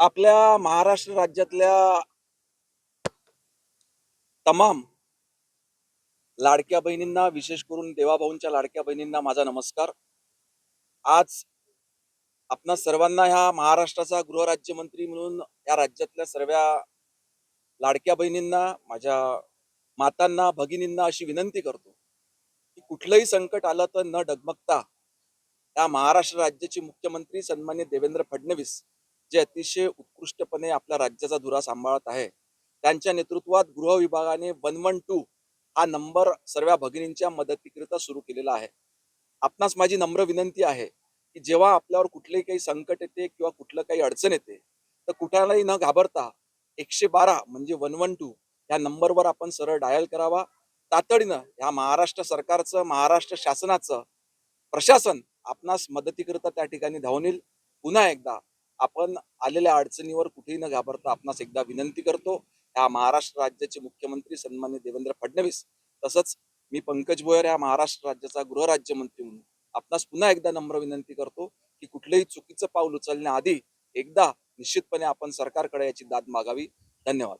आपल्या महाराष्ट्र राज्यातल्या तमाम लाडक्या बहिणींना विशेष करून देवाभाऊंच्या लाडक्या बहिणींना माझा नमस्कार. आज आपणा सर्वांना ह्या महाराष्ट्राचा गृहराज्यमंत्री म्हणून या राज्यातल्या सर्व लाडक्या बहिणींना माझ्या मातांना भगिनींना अशी विनंती करतो की कुठलंही संकट आलं तर न डगमगता या महाराष्ट्र राज्याचे मुख्यमंत्री सन्मान्य देवेंद्र फडणवीस जे अतिशय उत्कृष्टपणे आपल्या राज्याचा धुरा सांभाळत आहे. त्यांच्या नेतृत्वात गृह विभागाने वन वन टू हा नंबर सर्व भगिनींच्या मदतीकरिता सुरू केलेला आहे. आपणास माझी नम्र विनंती आहे की जेव्हा आपल्यावर कुठलेही काही संकट येते किंवा कुठलं काही अडचण येते तर कुठलाही न घाबरता एकशे बारा म्हणजे वन वन टू ह्या नंबरवर आपण सरळ डायल करावा. तातडीनं ह्या महाराष्ट्र सरकारचं महाराष्ट्र शासनाचं प्रशासन आपणास मदतीकरिता त्या ठिकाणी धावून येईल. पुन्हा एकदा आपण आलेल्या अडचणीवर कुठेही न घाबरता आपणास एकदा विनंती करतो या महाराष्ट्र राज्याचे मुख्यमंत्री सन्मान्य देवेंद्र फडणवीस तसंच मी पंकज भोयर या महाराष्ट्र राज्याचा गृहराज्यमंत्री म्हणून आपणास पुन्हा एकदा नम्र विनंती करतो की कुठलंही चुकीचं पाऊल उचलण्याआधी एकदा निश्चितपणे आपण सरकारकडे याची दाद मागावी. धन्यवाद.